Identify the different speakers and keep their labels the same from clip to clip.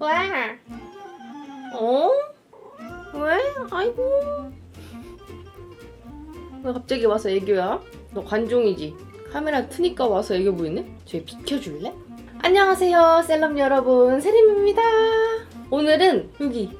Speaker 1: 왜? 어? 왜? 아이고. 왜 갑자기 와서 애교야? 너 관종이지? 카메라 트니까 와서 애교 보이네? 저기 비켜줄래? 안녕하세요, 셀럽 여러분. 세림입니다. 오늘은 여기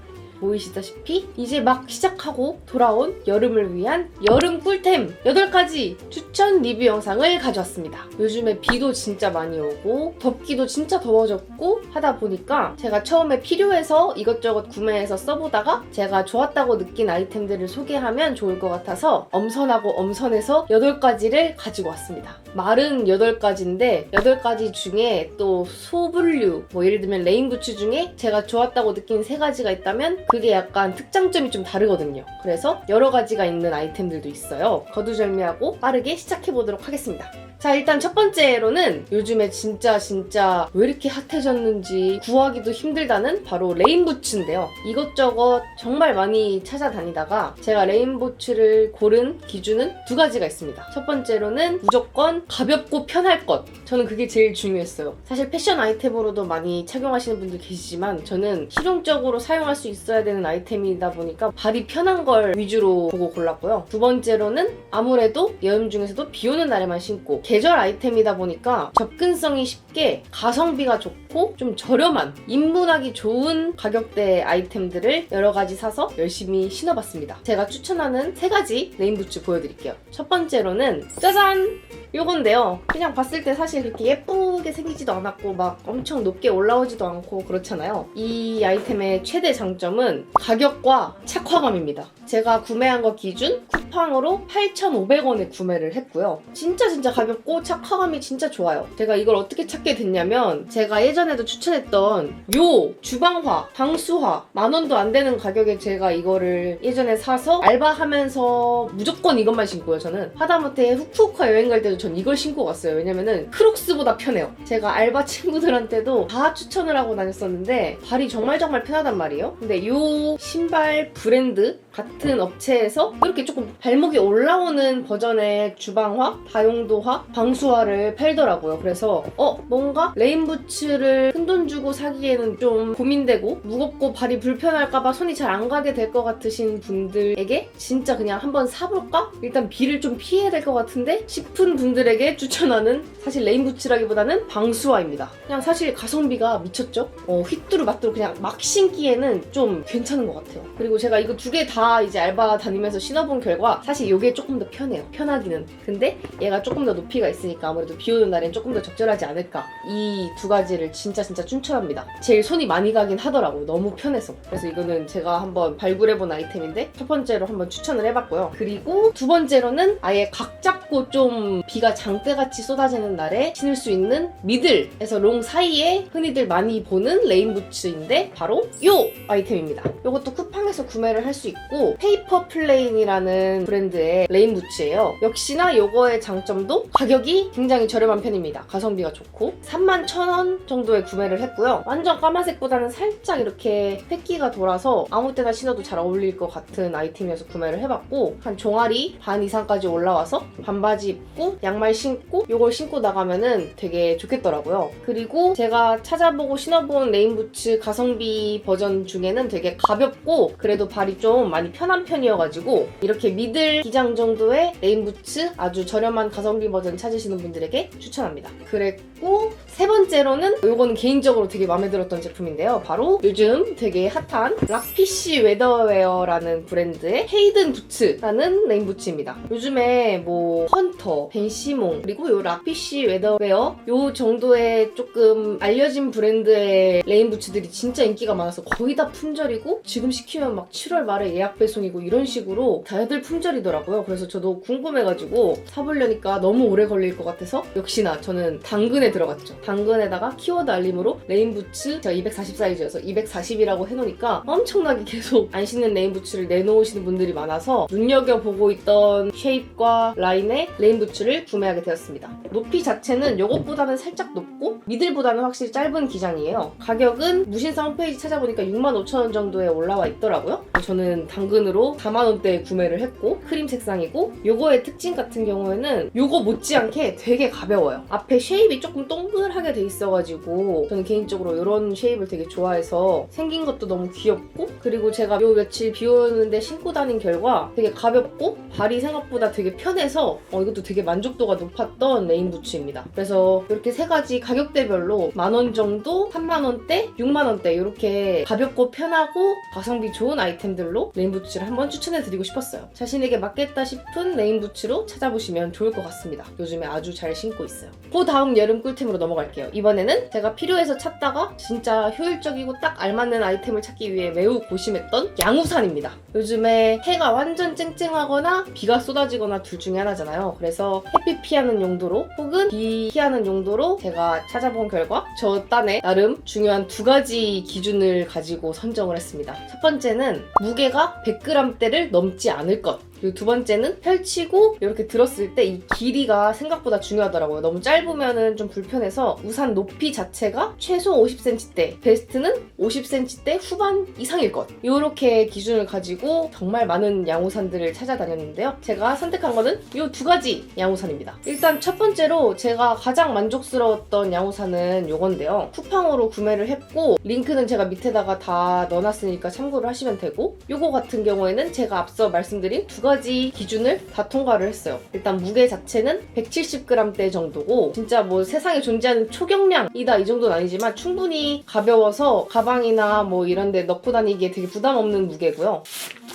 Speaker 1: 보이시다시피 이제 막 시작하고 돌아온 여름을 위한 여름 꿀템 8가지 추천 리뷰 영상을 가져왔습니다. 요즘에 비도 진짜 많이 오고 덥기도 진짜 더워졌고 하다 보니까 제가 처음에 필요해서 이것저것 구매해서 써보다가 제가 좋았다고 느낀 아이템들을 소개하면 좋을 것 같아서 엄선하고 엄선해서 8가지를 가지고 왔습니다. 말은 8가지인데 8가지 중에 또 소분류 뭐 예를 들면 레인부츠 중에 제가 좋았다고 느낀 3가지가 있다면 그게 약간 특장점이 좀 다르거든요. 그래서 여러 가지가 있는 아이템들도 있어요. 거두절미하고 빠르게 시작해 보도록 하겠습니다. 자, 일단 첫 번째로는 요즘에 진짜 진짜 왜 이렇게 핫해졌는지 구하기도 힘들다는 바로 레인부츠인데요. 이것저것 정말 많이 찾아다니다가 제가 레인부츠를 고른 기준은 두 가지가 있습니다. 첫 번째로는 무조건 가볍고 편할 것. 저는 그게 제일 중요했어요. 사실 패션 아이템으로도 많이 착용하시는 분들 계시지만 저는 실용적으로 사용할 수 있어야 되는 아이템이다 보니까 발이 편한 걸 위주로 보고 골랐고요. 두 번째로는 아무래도 여름 중에서도 비 오는 날에만 신고 계절 아이템이다 보니까 접근성이 쉽게 가성비가 좋고 좀 저렴한 입문하기 좋은 가격대 아이템들을 여러 가지 사서 열심히 신어봤습니다. 제가 추천하는 세 가지 레인부츠 보여드릴게요. 첫 번째로는 짜잔! 요건데요. 그냥 봤을 때 사실 그렇게 예쁘게 생기지도 않았고 막 엄청 높게 올라오지도 않고 그렇잖아요. 이 아이템의 최대 장점은 가격과 착 화감입니다. 제가 구매한 거 기준 쿠팡으로 8,500원에 구매를 했고요. 진짜 진짜 가볍고 착화감이 진짜 좋아요. 제가 이걸 어떻게 찾게 됐냐면 제가 예전에도 추천했던 요 주방화, 방수화 만 원도 안 되는 가격에 제가 이거를 예전에 사서 알바하면서 무조건 이것만 신고요. 저는 하다못해 후쿠오카 여행 갈 때도 전 이걸 신고 갔어요. 왜냐면은 크록스보다 편해요. 제가 알바 친구들한테도 다 추천을 하고 다녔었는데 발이 정말 정말 편하단 말이에요. 근데 요 신발 브랜드 브랜드? 같은 업체에서 이렇게 조금 발목이 올라오는 버전의 주방화, 다용도화, 방수화를 팔더라고요. 그래서 어 뭔가 레인부츠를 큰 돈 주고 사기에는 좀 고민되고 무겁고 발이 불편할까봐 손이 잘 안 가게 될 것 같으신 분들에게 진짜 그냥 한번 사볼까? 일단 비를 좀 피해야 될 것 같은데 싶은 분들에게 추천하는 사실 레인부츠라기보다는 방수화입니다. 그냥 사실 가성비가 미쳤죠? 어, 휘뚜루 마뚜루 그냥 막 신기에는 좀 괜찮은 것 같아요. 그리고 제가 이거 두 개다 이제 알바 다니면서 신어본 결과 사실 이게 조금 더 편해요. 편하기는. 근데 얘가 조금 더 높이가 있으니까 아무래도 비 오는 날엔 조금 더 적절하지 않을까. 이 두 가지를 진짜 진짜 추천합니다. 제일 손이 많이 가긴 하더라고요. 너무 편해서. 그래서 이거는 제가 한번 발굴해본 아이템인데 첫 번째로 한번 추천을 해봤고요. 그리고 두 번째로는 아예 각 잡고 좀 비가 장대같이 쏟아지는 날에 신을 수 있는 미들에서 롱 사이에 흔히들 많이 보는 레인 부츠인데 바로 요 아이템입니다. 이것도 쿠팡에서 구매를 할 수 있고 페이퍼 플레인이라는 브랜드의 레인 부츠예요. 역시나 요거의 장점도 가격이 굉장히 저렴한 편입니다. 가성비가 좋고 31,000원 정도에 구매를 했고요. 완전 까만색보다는 살짝 이렇게 핏기가 돌아서 아무 때나 신어도 잘 어울릴 것 같은 아이템이어서 구매를 해봤고 한 종아리 반 이상까지 올라와서 반바지 입고 양말 신고 요걸 신고 나가면은 되게 좋겠더라고요. 그리고 제가 찾아보고 신어본 레인 부츠 가성비 버전 중에는 되게 가볍고 그래도 발이 좀 많이 편한 편이어가지고 이렇게 미들 기장 정도의 레인부츠 아주 저렴한 가성비 버전 찾으시는 분들에게 추천합니다. 그랬고 세 번째로는 이거는 개인적으로 되게 마음에 들었던 제품인데요. 바로 요즘 되게 핫한 락피쉬 웨더웨어라는 브랜드의 헤이든 부츠라는 레인부츠입니다. 요즘에 뭐 헌터, 벤시몽 그리고 요 락피쉬 웨더웨어 요 정도의 조금 알려진 브랜드의 레인부츠들이 진짜 인기가 많아서 거의 다 품절이고 지금 시키면 막 7월 말에 예약 배송이고 이런 식으로 다들 품절이더라고요. 그래서 저도 궁금해가지고 사보려니까 너무 오래 걸릴 것 같아서 역시나 저는 당근에 들어갔죠. 당근에다가 키워드 알림으로 레인부츠 제가 240 사이즈여서 240이라고 해놓으니까 엄청나게 계속 안 신는 레인부츠를 내놓으시는 분들이 많아서 눈여겨보고 있던 쉐입과 라인의 레인부츠를 구매하게 되었습니다. 높이 자체는 이것보다는 살짝 높고 미들보다는 확실히 짧은 기장이에요. 가격은 무신사 홈페이지 찾아보니까 65,000원 정도에 올라와 있더라고요. 저는 당근으로 4만원대에 구매를 했고 크림 색상이고 요거의 특징 같은 경우에는 요거 못지않게 되게 가벼워요. 앞에 쉐입이 조금 동글하게 돼 있어가지고 저는 개인적으로 이런 쉐입을 되게 좋아해서 생긴 것도 너무 귀엽고 그리고 제가 요 며칠 비 오는데 신고 다닌 결과 되게 가볍고 발이 생각보다 되게 편해서 어, 이것도 되게 만족도가 높았던 레인 부츠입니다. 그래서 이렇게 세 가지 가격대별로 만 원 정도, 3만 원대, 6만 원대 이렇게 가볍고 편하고 가성비 좋은 아이템들로 레인 부츠를 한번 추천해 드리고 싶었어요. 자신에게 맞겠다 싶은 레인 부츠로 찾아보시면 좋을 것 같습니다. 요즘에 아주 잘 신고 있어요. 그 다음 여름 꿀템으로 넘어갈게요. 이번에는 제가 필요해서 찾다가 진짜 효율적이고 딱 알맞는 아이템을 찾기 위해 매우 고심했던 양우산입니다. 요즘에 해가 완전 쨍쨍하거나 비가 쏟아지거나 둘 중에 하나잖아요. 그래서 햇빛 피하는 용도로 혹은 비 피하는 용도로 제가 찾아본 결과 저 딴에 나름 중요한 두 가지 기준을 가지고 선정을 했습니다. 첫 번째는 무게가 100g대를 넘지 않을 것. 그리고 두 번째는 펼치고 이렇게 들었을 때 이 길이가 생각보다 중요하더라고요. 너무 짧으면은 좀 불편해서 우산 높이 자체가 최소 50cm대, 베스트는 50cm대 후반 이상일 것. 이렇게 기준을 가지고 정말 많은 양우산들을 찾아다녔는데요. 제가 선택한 거는 이 두 가지 양우산입니다. 일단 첫 번째로 제가 가장 만족스러웠던 양우산은 이건데요. 쿠팡으로 구매를 했고 링크는 제가 밑에다가 다 넣어놨으니까 참고를 하시면 되고 이거 같은 경우에는 제가 앞서 말씀드린 두 가지 기준을 다 통과를 했어요. 일단 무게 자체는 170g대 정도고 진짜 뭐 세상에 존재하는 초경량이다 이 정도는 아니지만 충분히 가벼워서 가방이나 뭐 이런 데 넣고 다니기에 되게 부담 없는 무게고요.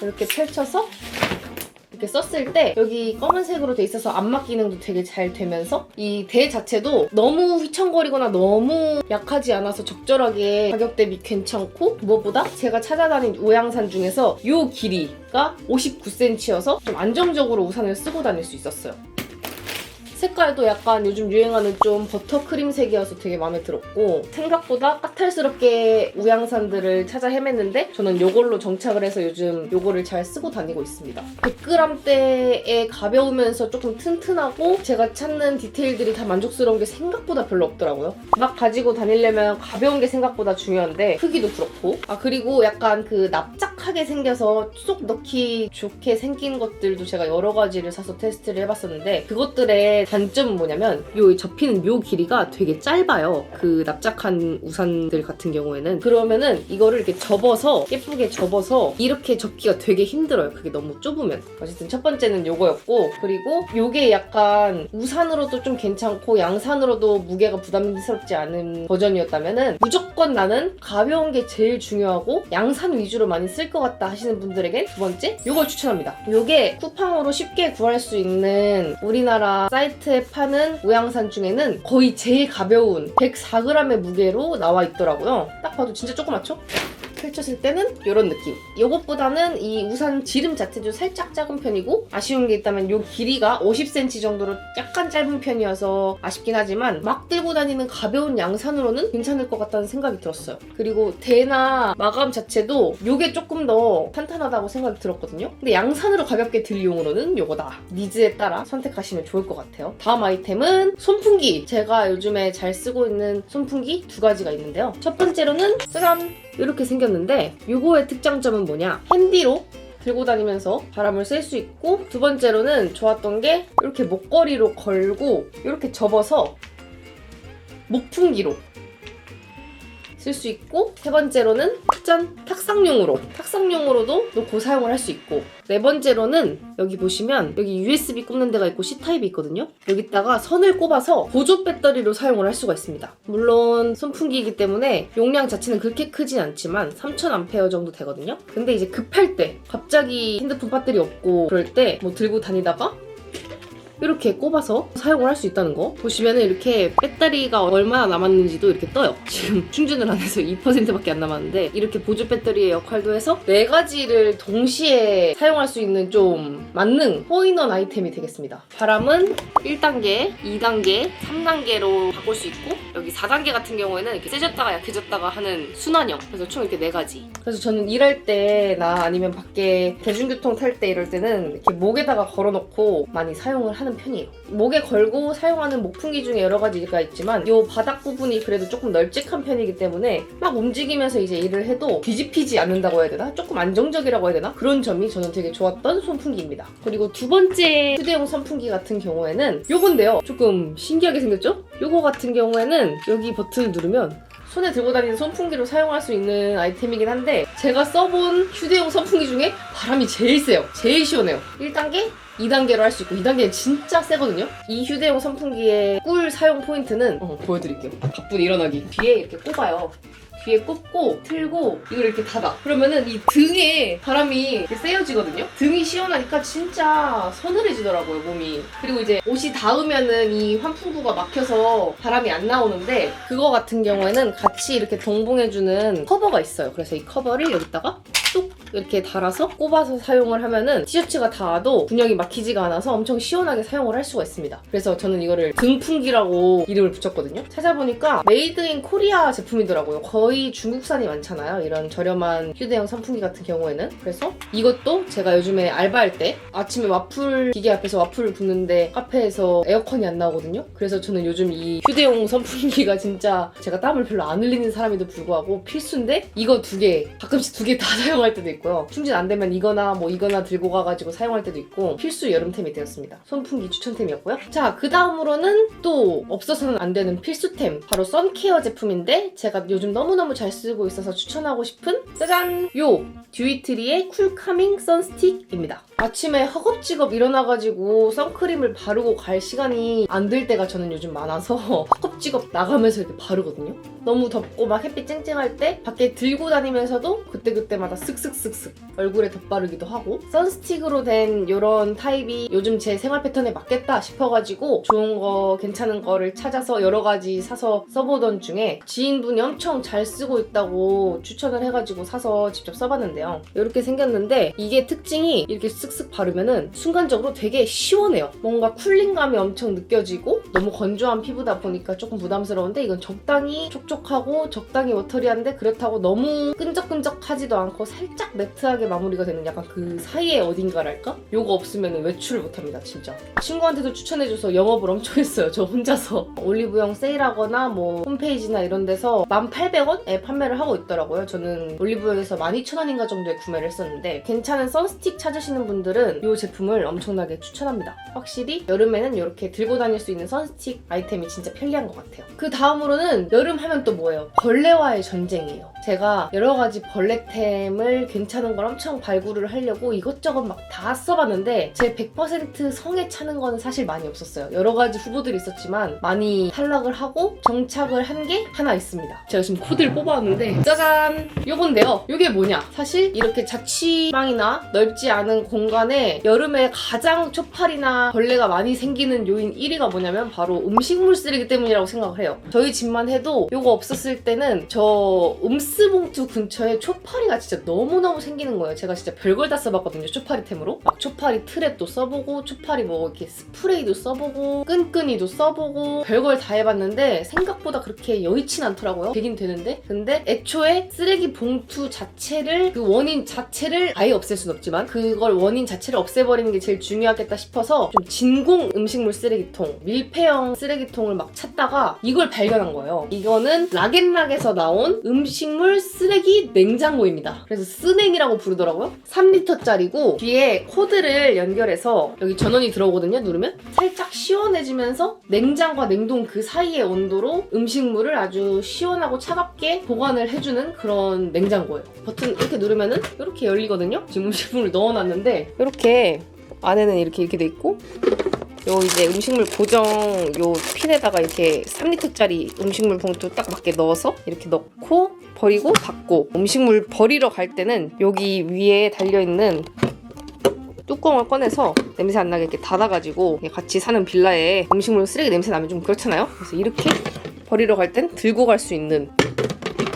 Speaker 1: 이렇게 펼쳐서 이렇게 썼을 때 여기 검은색으로 돼 있어서 안막 기능도 되게 잘 되면서 이 대 자체도 너무 휘청거리거나 너무 약하지 않아서 적절하게 가격 대비 괜찮고 무엇보다 제가 찾아다닌 우양산 중에서 이 길이가 59cm여서 좀 안정적으로 우산을 쓰고 다닐 수 있었어요. 색깔도 약간 요즘 유행하는 좀 버터 크림색이어서 되게 마음에 들었고 생각보다 까탈스럽게 우양산들을 찾아 헤맸는데 저는 이걸로 정착을 해서 요즘 이거를 잘 쓰고 다니고 있습니다. 100g대에 가벼우면서 조금 튼튼하고 제가 찾는 디테일들이 다 만족스러운 게 생각보다 별로 없더라고요. 막 가지고 다니려면 가벼운 게 생각보다 중요한데 크기도 그렇고 아 그리고 약간 그 납작 하게 생겨서 쏙 넣기 좋게 생긴 것들도 제가 여러 가지를 사서 테스트를 해봤었는데 그것들의 단점은 뭐냐면 요 접히는 요 길이가 되게 짧아요. 그 납작한 우산들 같은 경우에는 그러면은 이거를 이렇게 접어서 예쁘게 접어서 이렇게 접기가 되게 힘들어요. 그게 너무 좁으면. 어쨌든 첫 번째는 요거였고 그리고 요게 약간 우산으로도 좀 괜찮고 양산으로도 무게가 부담스럽지 않은 버전이었다면은 무조건 나는 가벼운 게 제일 중요하고 양산 위주로 많이 쓸것 같다 하시는 분들에겐 두 번째 요걸 추천합니다. 요게 쿠팡으로 쉽게 구할 수 있는 우리나라 사이트에 파는 우양산 중에는 거의 제일 가벼운 104g의 무게로 나와 있더라고요. 딱 봐도 진짜 조그맣죠? 펼쳤을 때는 이런 느낌. 이것보다는 이 우산 지름 자체도 살짝 작은 편이고 아쉬운 게 있다면 이 길이가 50cm 정도로 약간 짧은 편이어서 아쉽긴 하지만 막 들고 다니는 가벼운 양산으로는 괜찮을 것 같다는 생각이 들었어요. 그리고 대나 마감 자체도 이게 조금 더 탄탄하다고 생각이 들었거든요. 근데 양산으로 가볍게 들 용으로는 요거다. 니즈에 따라 선택하시면 좋을 것 같아요. 다음 아이템은 손풍기. 제가 요즘에 잘 쓰고 있는 손풍기 두 가지가 있는데요. 첫 번째로는 짜잔! 이렇게 생겼는데 요거의 특장점은 뭐냐? 핸디로 들고 다니면서 바람을 쐴 수 있고 두 번째로는 좋았던 게 이렇게 목걸이로 걸고 이렇게 접어서 목풍기로 쓸 수 있고 세 번째로는 짠 탁상용으로. 탁상용으로도 놓고 사용을 할 수 있고. 네 번째로는 여기 보시면 여기 USB 꼽는 데가 있고 C 타입이 있거든요. 여기다가 선을 꼽아서 보조 배터리로 사용을 할 수가 있습니다. 물론 손풍기이기 때문에 용량 자체는 그렇게 크진 않지만 3000A 정도 되거든요. 근데 이제 급할 때 갑자기 핸드폰 배터리 없고 그럴 때 뭐 들고 다니다가 이렇게 꼽아서 사용을 할 수 있다는 거. 보시면은 이렇게 배터리가 얼마나 남았는지도 이렇게 떠요. 지금 충전을 안 해서 2%밖에 안 남았는데 이렇게 보조 배터리의 역할도 해서 네 가지를 동시에 사용할 수 있는 좀 만능 포인원 아이템이 되겠습니다. 바람은 1단계, 2단계, 3단계로 바꿀 수 있고 여기 4단계 같은 경우에는 이렇게 세졌다가 약해졌다가 하는 순환형. 그래서 총 이렇게 네 가지. 그래서 저는 일할 때나 아니면 밖에 대중교통 탈 때 이럴 때는 이렇게 목에다가 걸어놓고 많이 사용을 하는 편이에요. 목에 걸고 사용하는 목풍기 중에 여러 가지가 있지만 이 바닥 부분이 그래도 조금 널찍한 편이기 때문에 막 움직이면서 이제 일을 해도 뒤집히지 않는다고 해야 되나? 조금 안정적이라고 해야 되나? 그런 점이 저는 되게 좋았던 손풍기입니다. 그리고 두 번째 휴대용 선풍기 같은 경우에는 요건데요. 조금 신기하게 생겼죠? 요거 같은 경우에는 여기 버튼을 누르면 손에 들고 다니는 선풍기로 사용할 수 있는 아이템이긴 한데 제가 써본 휴대용 선풍기 중에 바람이 제일 세요. 제일 시원해요. 1단계, 2단계로 할 수 있고 2단계는 진짜 세거든요. 이 휴대용 선풍기의 꿀 사용 포인트는 어, 보여드릴게요. 가뿐히 일어나기. 뒤에 이렇게 꼽아요. 뒤에 꼽고 틀고 이걸 이렇게 닫아. 그러면은 이 등에 바람이 이렇게 세어지거든요. 등이 시원하니까 진짜 서늘해지더라고요 몸이. 그리고 이제 옷이 닿으면은 이 환풍구가 막혀서 바람이 안 나오는데 그거 같은 경우에는 같이 이렇게 동봉해주는 커버가 있어요. 그래서 이 커버를 여기다가 뚝 이렇게 달아서 꼽아서 사용을 하면은 티셔츠가 닿아도 분영이 막히지가 않아서 엄청 시원하게 사용을 할 수가 있습니다. 그래서 저는 이거를 등풍기라고 이름을 붙였거든요. 찾아보니까 메이드 인 코리아 제품이더라고요. 거의 중국산이 많잖아요. 이런 저렴한 휴대용 선풍기 같은 경우에는. 그래서 이것도 제가 요즘에 알바할 때 아침에 와플 기계 앞에서 와플을 붓는데 카페에서 에어컨이 안 나오거든요. 그래서 저는 요즘 이 휴대용 선풍기가 진짜 제가 땀을 별로 안 흘리는 사람에도 불구하고 필수인데 이거 두 개, 가끔씩 두 개 다 사용할 때도 있고 요. 충전 안 되면 이거나 뭐 이거나 들고 가가지고 사용할 때도 있고 필수 여름템이 되었습니다. 손풍기 추천템이었고요. 자, 그 다음으로는 또 없어서는 안 되는 필수템. 바로 선케어 제품인데 제가 요즘 너무너무 잘 쓰고 있어서 추천하고 싶은 짜잔! 요! 듀이트리의 쿨카밍 선스틱입니다. 아침에 허겁지겁 일어나가지고 선크림을 바르고 갈 시간이 안 될 때가 저는 요즘 많아서 허겁지겁 나가면서 이렇게 바르거든요. 너무 덥고 막 햇빛 쨍쨍할 때 밖에 들고 다니면서도 그때그때마다 쓱쓱쓱쓱 얼굴에 덧바르기도 하고 선스틱으로 된 이런 타입이 요즘 제 생활 패턴에 맞겠다 싶어가지고 좋은 거 괜찮은 거를 찾아서 여러 가지 사서 써보던 중에 지인분이 엄청 잘 쓰고 있다고 추천을 해가지고 사서 직접 써봤는데요. 이렇게 생겼는데 이게 특징이 이렇게 쓱쓱 바르면은 순간적으로 되게 시원해요. 뭔가 쿨링감이 엄청 느껴지고 너무 건조한 피부다 보니까 조금 부담스러운데 이건 적당히 촉촉하고 적당히 워터리한데 그렇다고 너무 끈적끈적하지도 않고 살짝 매트하게 마무리가 되는 약간 그 사이의 어딘가랄까? 요거 없으면 외출을 못합니다 진짜. 친구한테도 추천해줘서 영업을 엄청 했어요 저 혼자서. 올리브영 세일하거나 뭐 홈페이지나 이런 데서 1,800원에 판매를 하고 있더라고요. 저는 올리브영에서 12,000원인가 정도에 구매를 했었는데 괜찮은 선스틱 찾으시는 분 들은 이 제품을 엄청나게 추천합니다. 확실히 여름에는 이렇게 들고 다닐 수 있는 선스틱 아이템이 진짜 편리한 것 같아요. 그 다음으로는 여름 하면 또 뭐예요? 벌레와의 전쟁이에요. 제가 여러 가지 벌레템을 괜찮은 걸 엄청 발굴을 하려고 이것저것 막 다 써봤는데 제 100% 성에 차는 거는 사실 많이 없었어요. 여러 가지 후보들이 있었지만 많이 탈락을 하고 정착을 한 게 하나 있습니다. 제가 지금 코드를 뽑아왔는데 짜잔! 요건데요. 요게 뭐냐? 사실 이렇게 자취방이나 넓지 않은 공 간에 여름에 가장 초파리나 벌레가 많이 생기는 요인 1위가 뭐냐면 바로 음식물 쓰레기 때문이라고 생각을 해요. 저희 집만 해도 요거 없었을 때는 저 음스봉투 근처에 초파리가 진짜 너무너무 생기는 거예요. 제가 진짜 별걸 다 써봤거든요. 초파리템으로. 막 초파리 트랩도 써보고 초파리 뭐 이렇게 스프레이도 써보고 끈끈이도 써보고 별걸 다 해봤는데 생각보다 그렇게 여의친 않더라고요. 되긴 되는데 근데 애초에 쓰레기 봉투 자체를 그 원인 자체를 아예 없앨 순 없지만 그걸 원인 자체를 없애버리는 게 제일 중요하겠다 싶어서 좀 진공 음식물 쓰레기통 밀폐형 쓰레기통을 막 찾다가 이걸 발견한 거예요. 이거는 락앤락에서 나온 음식물 쓰레기 냉장고입니다. 그래서 쓰냉이라고 부르더라고요. 3리터짜리고 뒤에 코드를 연결해서 여기 전원이 들어오거든요. 누르면 살짝 시원해지면서 냉장과 냉동 그 사이의 온도로 음식물을 아주 시원하고 차갑게 보관을 해주는 그런 냉장고예요. 버튼 이렇게 누르면은 이렇게 열리거든요. 지금 음식물을 넣어놨는데 이렇게 안에는 이렇게 이렇게 돼 있고 요 이제 음식물 고정 요 핀에다가 이렇게 3리터짜리 음식물 봉투 딱 맞게 넣어서 이렇게 넣고 버리고 닫고 음식물 버리러 갈 때는 여기 위에 달려있는 뚜껑을 꺼내서 냄새 안 나게 이렇게 닫아가지고 같이 사는 빌라에 음식물 쓰레기 냄새 나면 좀 그렇잖아요. 그래서 이렇게 버리러 갈 땐 들고 갈 수 있는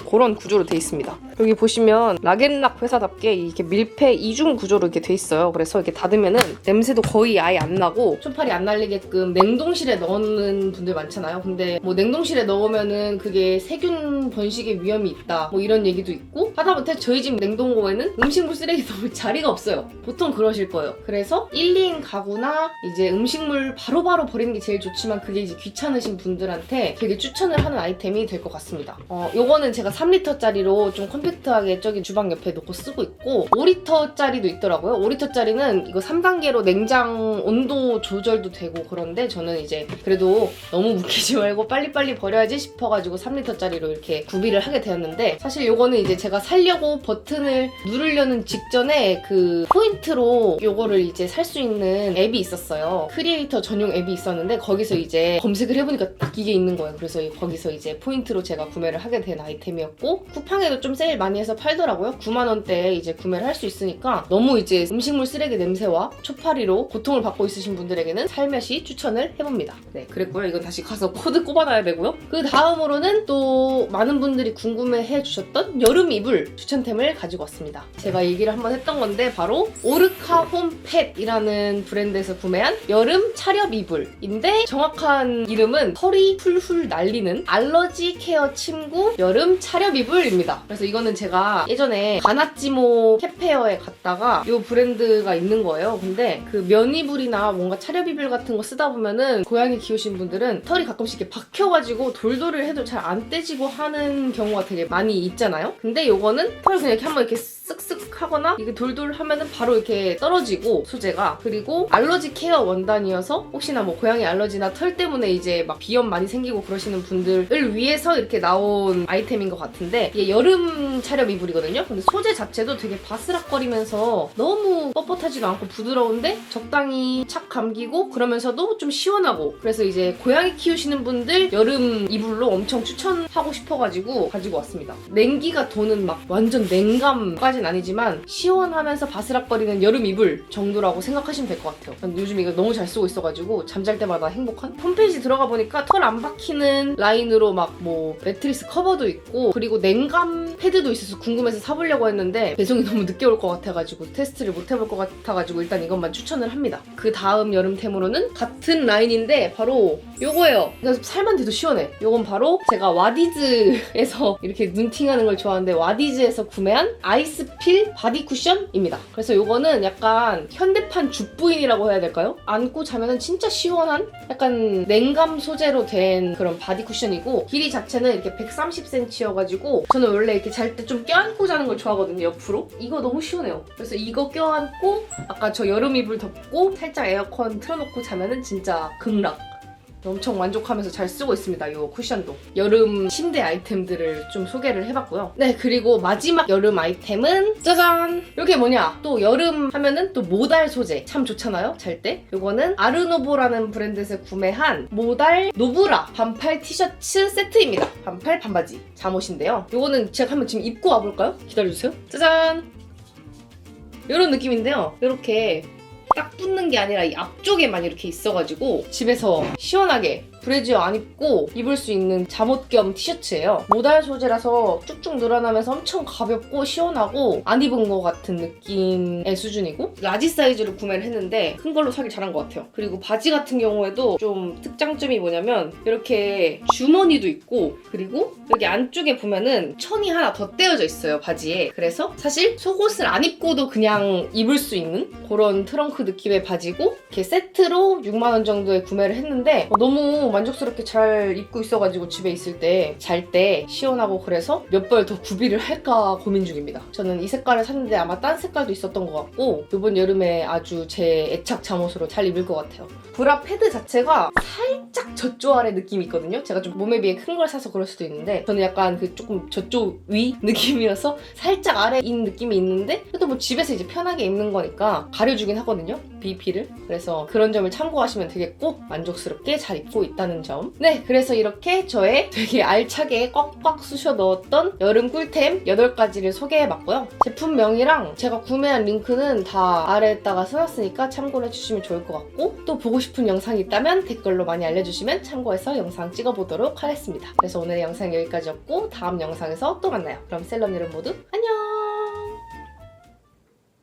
Speaker 1: 그런 구조로 돼 있습니다. 여기 보시면 락앤락 회사답게 이렇게 밀폐 이중 구조로 이렇게 돼 있어요. 그래서 이렇게 닫으면은 냄새도 거의 아예 안 나고 초파리 안 날리게끔 냉동실에 넣는 분들 많잖아요. 근데 뭐 냉동실에 넣으면은 그게 세균 번식의 위험이 있다. 뭐 이런 얘기도 있고 하다못해 저희 집 냉동고에는 음식물 쓰레기 넣을 자리가 없어요. 보통 그러실 거예요. 그래서 1, 2인 가구나 이제 음식물 바로바로 버리는 게 제일 좋지만 그게 이제 귀찮으신 분들한테 되게 추천을 하는 아이템이 될 것 같습니다. 어, 요거는 제가 3리터짜리로 좀 컴팩 트하게 저기 주방 옆에 놓고 쓰고 있고 5리터짜리도 있더라고요. 5리터짜리는 이거 3단계로 냉장 온도 조절도 되고 그런데 저는 이제 그래도 너무 묵히지 말고 빨리빨리 버려야지 싶어가지고 3리터짜리로 이렇게 구비를 하게 되었는데 사실 요거는 이제 제가 살려고 버튼을 누르려는 직전에 그 포인트로 요거를 이제 살 수 있는 앱이 있었어요. 크리에이터 전용 앱이 있었는데 거기서 이제 검색을 해보니까 딱 이게 있는 거예요. 그래서 거기서 이제 포인트로 제가 구매를 하게 된 아이템이었고 쿠팡에도 좀 세일 많이 해서 팔더라고요. 9만 원대에 이제 구매를 할 수 있으니까 너무 이제 음식물 쓰레기 냄새와 초파리로 고통을 받고 있으신 분들에게는 살며시 추천을 해봅니다. 네, 그랬고요. 이건 다시 가서 코드 꼽아놔야 되고요. 그 다음으로는 또 많은 분들이 궁금해해 주셨던 여름 이불 추천템을 가지고 왔습니다. 제가 얘기를 한번 했던 건데 바로 오르카 홈팻이라는 브랜드에서 구매한 여름 차렵 이불인데 정확한 이름은 털이 훌훌 날리는 알러지 케어 침구 여름 차렵 이불입니다. 그래서 이거는 제가 예전에 가나찌모 캣페어에 갔다가 이 브랜드가 있는 거예요. 근데 그 면이불이나 뭔가 이불 같은 거 쓰다 보면은 고양이 키우신 분들은 털이 가끔씩 이렇게 박혀가지고 돌돌이를 해도 잘 안 떼지고 하는 경우가 되게 많이 있잖아요. 근데 이거는 털 그냥 이렇게 한번 이렇게 쓱쓱 하거나 이게 돌돌 하면은 바로 이렇게 떨어지고 소재가 그리고 알러지 케어 원단이어서 혹시나 뭐 고양이 알러지나 털 때문에 이제 막 비염 많이 생기고 그러시는 분들을 위해서 이렇게 나온 아이템인 것 같은데 이게 여름 차렵 이불이거든요. 근데 소재 자체도 되게 바스락거리면서 너무 뻣뻣하지도 않고 부드러운데 적당히 착 감기고 그러면서도 좀 시원하고 그래서 이제 고양이 키우시는 분들 여름 이불로 엄청 추천하고 싶어가지고 가지고 왔습니다. 냉기가 도는 막 완전 냉감까 진 아니지만 시원하면서 바스락거리는 여름 이불 정도라고 생각하시면 될 것 같아요. 난 요즘 이거 너무 잘 쓰고 있어가지고 잠잘 때마다 행복한 홈페이지 들어가 보니까 털 안 박히는 라인으로 막 뭐 매트리스 커버도 있고 그리고 냉감 패드도 있어서 궁금해서 사보려고 했는데 배송이 너무 늦게 올 것 같아가지고 테스트를 못 해볼 것 같아가지고 일단 이것만 추천을 합니다. 그 다음 여름템으로는 같은 라인인데 바로 요거예요. 그래서 살만 돼도 시원해. 요건 바로 제가 와디즈에서 이렇게 눈팅하는 걸 좋아하는데 와디즈에서 구매한 아이스필 바디 쿠션입니다. 그래서 요거는 약간 현대판 줍부인이라고 해야 될까요? 안고 자면은 진짜 시원한 약간 냉감 소재로 된 그런 바디 쿠션이고 길이 자체는 이렇게 130cm여가지고 저는 원래 이렇게 잘 때 좀 껴안고 자는 걸 좋아하거든요 옆으로 이거 너무 시원해요 그래서 이거 껴안고 아까 저 여름 이불 덮고 살짝 에어컨 틀어놓고 자면은 진짜 극락 엄청 만족하면서 잘 쓰고 있습니다. 이 쿠션도. 여름 침대 아이템들을 좀 소개를 해봤고요. 네, 그리고 마지막 여름 아이템은 짜잔! 이게 뭐냐? 또 여름 하면은 또 모달 소재. 참 좋잖아요? 잘 때. 이거는 아르노보라는 브랜드에서 구매한 모달 노브라 반팔 티셔츠 세트입니다. 반팔 반바지. 잠옷인데요. 이거는 제가 한번 지금 입고 와볼까요? 기다려주세요. 짜잔! 이런 느낌인데요. 이렇게 딱 붙는 게 아니라 이 앞쪽에만 이렇게 있어가지고 집에서 시원하게 브래지어 안 입고 입을 수 있는 잠옷 겸 티셔츠예요. 모달 소재라서 쭉쭉 늘어나면서 엄청 가볍고 시원하고 안 입은 것 같은 느낌의 수준이고 라지 사이즈로 구매를 했는데 큰 걸로 사길 잘한 것 같아요. 그리고 바지 같은 경우에도 좀 특장점이 뭐냐면 이렇게 주머니도 있고 그리고 여기 안쪽에 보면은 천이 하나 더 떼어져 있어요 바지에. 그래서 사실 속옷을 안 입고도 그냥 입을 수 있는 그런 트렁크 느낌의 바지고 이렇게 세트로 6만 원 정도에 구매를 했는데 어, 너무 만족스럽게 잘 입고 있어가지고 집에 있을 때 잘 때 시원하고 그래서 몇 벌 더 구비를 할까 고민 중입니다. 저는 이 색깔을 샀는데 아마 딴 색깔도 있었던 것 같고 이번 여름에 아주 제 애착 잠옷으로 잘 입을 것 같아요. 브라 패드 자체가 살짝 젖조 아래 느낌이 있거든요. 제가 좀 몸에 비해 큰 걸 사서 그럴 수도 있는데 저는 약간 그 조금 젖조 위 느낌이어서 살짝 아래인 느낌이 있는데 그래도 뭐 집에서 이제 편하게 입는 거니까 가려주긴 하거든요. BP를 그래서 그런 점을 참고하시면 되겠고 만족스럽게 잘 입고 있다는 점. 네, 그래서 이렇게 저의 되게 알차게 꽉꽉 쑤셔 넣었던 여름 꿀템 8가지를 소개해봤고요. 제품명이랑 제가 구매한 링크는 다 아래에다가 써놨으니까 참고를 해주시면 좋을 것 같고 또 보고 싶은 영상이 있다면 댓글로 많이 알려주시면 참고해서 영상 찍어보도록 하겠습니다. 그래서 오늘의 영상 여기까지였고 다음 영상에서 또 만나요. 그럼 셀럽 여러분 모두 안녕!